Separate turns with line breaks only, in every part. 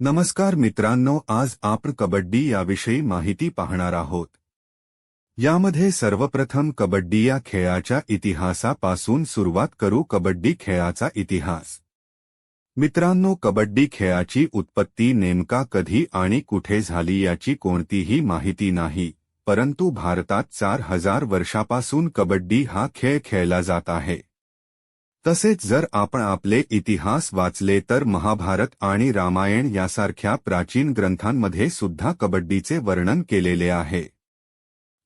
नमस्कार मित्रांनो आज आपण कबड्डी याविषयी माहिती पाहणार आहोत. यामध्ये सर्वप्रथम कबड्डी या खेळाच्या इतिहासापासून सुरुवात करू कबड्डी खेळाचा इतिहास. मित्रांनो कबड्डी खेळाची उत्पत्ती नेमका कधी आणि कुठे झाली याची कोणतीही माहिती नाही परंतु भारतात चार हजार वर्षापासून कबड्डी हा खेळ खेळला जात आहे. तसेच जर आपण आपले इतिहास वाचले तर महाभारत आणि रामायण यासारख्या प्राचीन ग्रंथांमध्ये सुद्धा कबड्डीचे वर्णन केलेले आहे.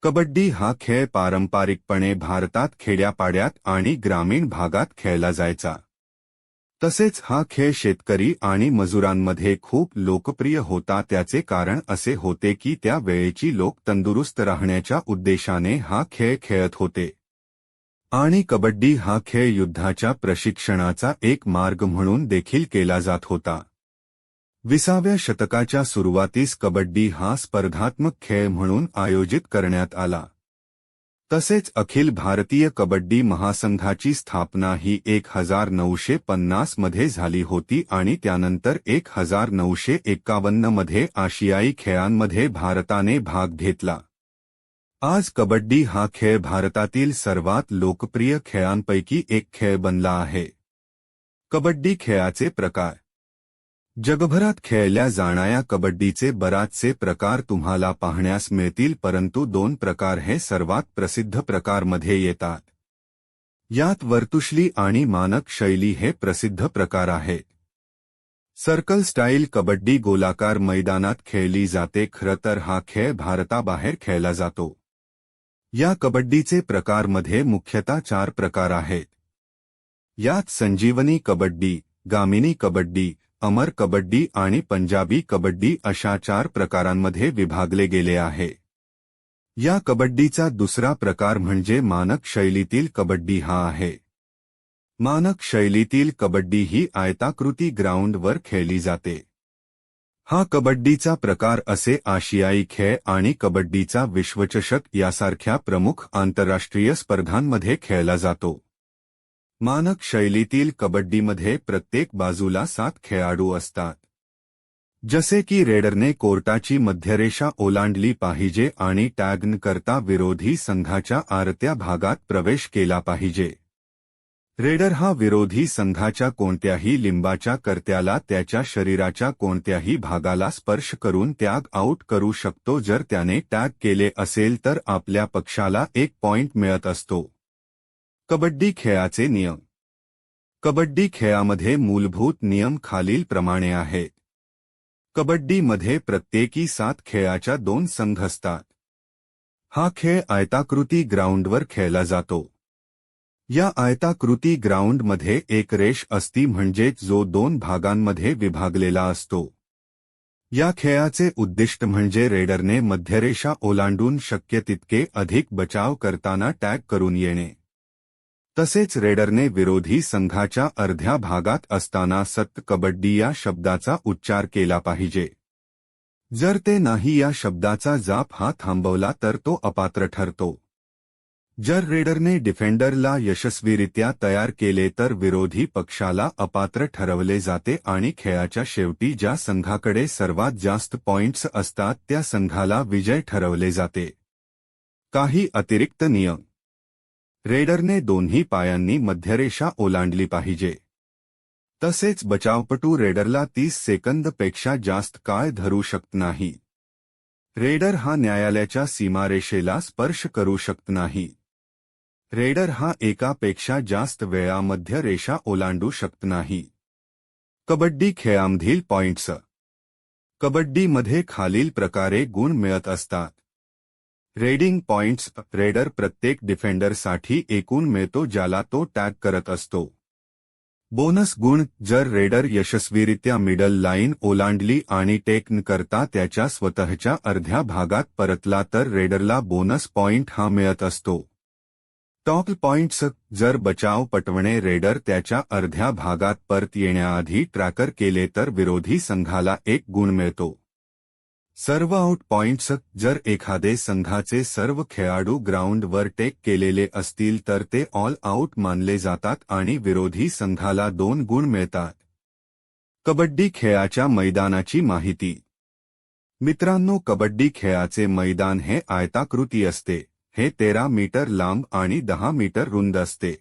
कबड्डी हा खेळ पारंपरिकपणे भारतात खेड्यापाड्यात आणि ग्रामीण भागात खेळला जायचा. तसेच हा खेळ शेतकरी आणि मजुरांमध्ये खूप लोकप्रिय होता त्याचे कारण असे होते की त्या वेळेची लोक तंदुरुस्त राहण्याच्या उद्देशाने हा खेळ खेळत होते. आणि कबड्डी हा खेळ युद्धाच्या प्रशिक्षणाचा एक मार्ग म्हणून देखील केला जात होता. विसाव्या शतकाच्या सुरुवातीस कबड्डी हा स्पर्धात्मक खेळ म्हणून आयोजित करण्यात आला. तसेच अखिल भारतीय कबड्डी महासंघाची स्थापना ही एक हजार नऊशे पन्नासमध्ये झाली होती आणि त्यानंतर एक हजार नऊशे एक्कावन्नमध्ये आशियाई खेळांमध्ये भारताने भाग घेतला. आज कबड्डी हा खेळ भारतातील सर्वात लोकप्रिय खेळांपैकी एक खेळ बनला आहे. कबड्डी खेळाचे प्रकार. जगभरात खेळल्या जाणाऱ्या कबड्डीचे बराचसे प्रकार तुम्हाला पाहण्यास मिळतील, परंतु दोन प्रकार हे सर्वात प्रसिद्ध प्रकारमध्ये येतात. यात वर्तुशली आणि मानक शैली हे प्रसिद्ध प्रकार आहेत सर्कल स्टाईल कबड्डी गोलाकार मैदानात खेळली जाते, खरं तर हा खेळ भारताबाहेर खेळला जातो. या कबड्डीचे प्रकारमध्ये मुख्यतः चार प्रकार आहेत. यात संजीवनी कबड्डी गामिनी कबड्डी अमर कबड्डी आणि पंजाबी कबड्डी अशा चार प्रकारांमध्ये विभागले गेले आहे. या कबड्डीचा दुसरा प्रकार म्हणजे मानक शैलीतील कबड्डी हा आहे. मानक शैलीतील कबड्डी ही आयताकृती ग्राउंडवर खेळली जाते. हा कबड्डीचा प्रकार असे आशियाई खेळ आणि कबड्डीचा विश्वचषक यासारख्या प्रमुख आंतरराष्ट्रीय स्पर्धांमध्ये खेळला जातो. मानक शैलीतील कबड्डीमध्ये प्रत्येक बाजूला सात खेळाडू असतात. जसे की रेडरने कोर्टाची मध्यरेषा ओलांडली पाहिजे आणि टॅग करता विरोधी संघाच्या आरत्या भागात प्रवेश केला पाहिजे. रेडर हा विरोधी संघाच्या कोणत्याही लिंबाच्या कर्त्याला त्याच्या शरीराच्या कोणत्याही भागाला स्पर्श करून त्याग आऊट करू शकतो. जर त्याने टॅग केले असेल तर आपल्या पक्षाला एक पॉइंट मिळत असतो. कबड्डी खेळाचे नियम. कबड्डी खेळामध्ये मूलभूत नियम खालीलप्रमाणे आहेत कबड्डीमध्ये प्रत्येकी सात खेळाच्या दोन संघ असतात. हा खेळ आयताकृती ग्राउंडवर खेळला जातो. या आयताकृती ग्राउंडमध्ये एक रेष असती म्हणजेच जो दोन भागांमध्ये विभागलेला असतो. या खेळाचे उद्दिष्ट म्हणजे रेडरने मध्यरेषा ओलांडून शक्य तितके अधिक बचाव करताना टॅग करून येणे. तसेच रेडरने विरोधी संघाच्या अर्ध्या भागात असताना सत्त कबड्डी या शब्दाचा उच्चार केला पाहिजे. जर ते नाही या शब्दाचा जाप हा थांबवला तर तो अपात्र ठरतो. जर रेडरने डिफेंडरला यशस्वीरित्या तयार केले तर विरोधी पक्षाला अपात्र ठरवले जाते आणि खेळाच्या शेवटी ज्या संघाकडे सर्वात जास्त पॉइंट्स असतात त्या संघाला विजय ठरवले जाते. काही अतिरिक्त नियम. रेडरने दोन्ही पायांनी मध्यरेषा ओलांडली पाहिजे. तसेच बचावपटू रेडरला तीस सेकंदपेक्षा जास्त काळ धरू शकत नाही. रेडर हा न्यायालयाच्या सीमारेषेला स्पर्श करू शकत नाही. रेडर हा एकापेक्षा जास्त वेळा मध्य रेषा ओलांडू शकत नाही. कबड्डी खेळामधील पॉइंट्स कबड्डीमध्ये खालील प्रकारे गुण मिळत असतात. रेडिंग पॉइंट्स रेडर प्रत्येक डिफेंडरसाठी एकूण मिळतो ज्याला तो टॅग करत असतो. बोनस गुण. जर रेडर यशस्वीरित्या मिडल लाईन ओलांडली आणि टेकन करता त्याच्या स्वतःच्या अर्ध्या भागात परतला तर रेडरला बोनस पॉइंट हा मिळत असतो. टॉप पॉइंट्स जर बचाव पटवणे रेडर त्याच्या अर्ध्या भागात परत येण्याआधी ट्रॅकर केले तर विरोधी संघाला एक गुण मिळतो. सर्व आउट पॉइंट्स जर एखादे संघाचे सर्व खेळाडू ग्राउंडवर टेक केलेले असतील तर ते ऑल आउट मानले जातात आणि विरोधी संघाला दोन गुण मिळतात. कबड्डी खेळाच्या मैदानाची माहिती. मित्रांनो कबड्डी खेळाचे मैदान हे आयताकृती असते. हे तेरा मीटर लांब आणि दहा मीटर रुंद असते.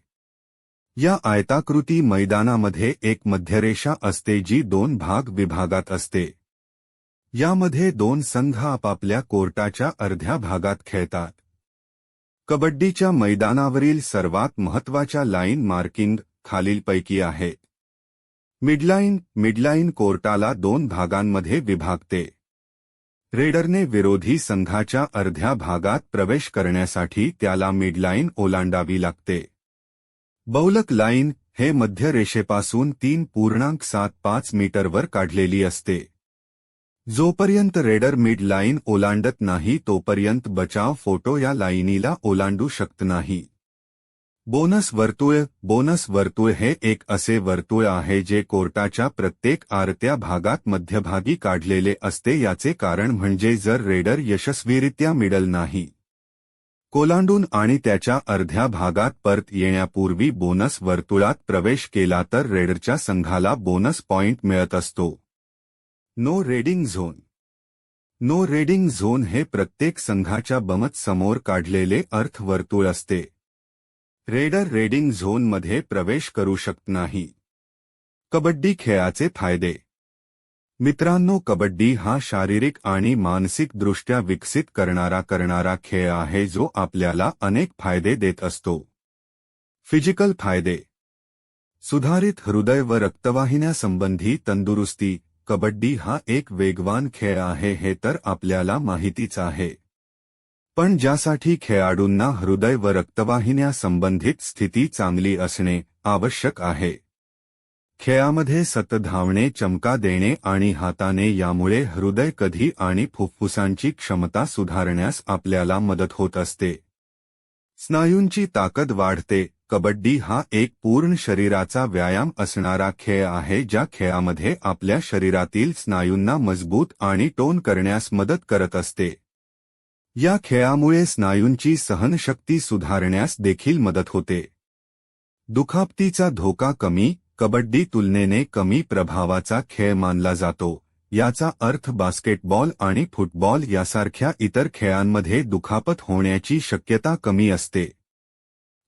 या आयताकृती मैदानामध्ये एक मध्यरेषा असते जी दोन भाग विभागात असते. यामध्ये दोन संघ आपापल्या कोर्टाच्या अर्ध्या भागात खेळतात. कबड्डीच्या मैदानावरील सर्वात महत्त्वाच्या लाईन मार्किंग खालीलपैकी आहेत मिडलाईन मिडलाईन कोर्टाला दोन भागांमध्ये विभागते. रेडरने विरोधी संघाच्या अर्ध्या भागात प्रवेश करण्यासाठी त्याला मिडलाईन ओलांडावी लागते. बौलक लाईन हे मध्य रेषेपासून तीन पूर्णांक सात पाच मीटरवर काढलेली असते. जोपर्यंत रेडर मिड लाईन ओलांडत नाही तोपर्यंत बचाव फोटो या लाईनीला ओलांडू शकत नाही. बोनस वर्तुळ बोनस वर्तुळ हे एक असे वर्तुळ आहे जे कोर्टाच्या प्रत्येक आरत्या भागात मध्यभागी काढलेले असते. याचे कारण म्हणजे जर रेडर यशस्वीरित्या मिडल नाही कोलांडून आणि त्याच्या अर्ध्या भागात परत येण्यापूर्वी बोनस वर्तुळात प्रवेश केला तर रेडरच्या संघाला बोनस पॉइंट मिळत असतो. No raiding zone. No raiding zone हे प्रत्येक संघाच्या बमत समोर काढलेले अर्थवर्तुळ असते. रेडर रेडिंग झोनमध्ये प्रवेश करू शकत नाही. कबड्डी खेळाचे फायदे. मित्रांनो कबड्डी हा शारीरिक आणि मानसिकदृष्ट्या विकसित करणारा करणारा खेळ आहे जो आपल्याला अनेक फायदे देत असतो. फिजिकल फायदे. सुधारित हृदय व रक्तवाहिन्यासंबंधी तंदुरुस्ती. कबड्डी हा एक वेगवान खेळ आहे हे तर आपल्याला माहितीच आहे. पण ज्यासाठी खेळाडूंना हृदय व रक्तवाहिन्या संबंधित स्थिती चांगली असणे आवश्यक आहे. खेळामध्ये सत धावणे चमका देणे आणि हाताने यामुळे हृदय कधी आणि फुफ्फुसांची क्षमता सुधारण्यास आपल्याला मदत होत असते. स्नायूंची ताकद वाढते. कबड्डी हा एक पूर्ण शरीराचा व्यायाम असणारा खेळ आहे ज्या खेळामध्ये आपल्या शरीरातील स्नायूंना मजबूत आणि टोन करण्यास मदत करत असते. या खेळामुळे स्नायूंची सहनशक्ती सुधारण्यास देखील मदत होते. दुखापतीचा धोका कमी, कबड्डी तुलनेने कमी प्रभावाचा खेळ मानला जातो, याचा अर्थ बास्केटबॉल आणि फुटबॉल यासारख्या इतर खेळांमध्ये दुखापत होण्याची शक्यता कमी असते.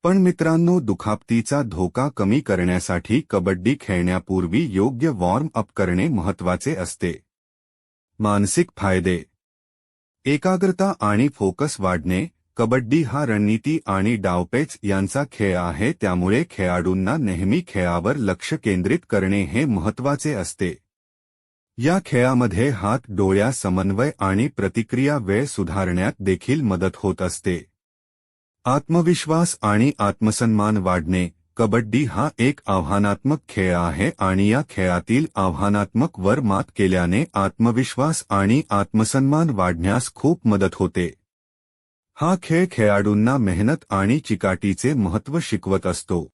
पण मित्रांनो, दुखापतीचा धोका कमी करण्यासाठी कबड्डी खेळण्यापूर्वी योग्य वॉर्म अप करणे महत्वाचे असते. मानसिक फ़ायदे एकाग्रता आणि फोकस वाढणे कबड्डी हा रणनीती आणि डावपेच यांचा खेळ आहे त्यामुळे खेळाडूंना नेहमी खेळावर लक्ष केंद्रित करणे हे महत्त्वाचे असते. या खेळामध्ये हात डोळ्या समन्वय आणि प्रतिक्रिया वेळ सुधारण्यात देखील मदत होत असते. आत्मविश्वास आणि आत्मसन्मान वाढणे कबड्डी हा एक आव्हानात्मक खेळ आहे आणि या खेळातील आव्हानात्मक वर मात केल्याने आत्मविश्वास आणि आत्मसन्मान वाढण्यास खूप मदत होते. हा खेळ खेळाडूंना मेहनत आणि चिकाटीचे महत्त्व शिकवत असतो.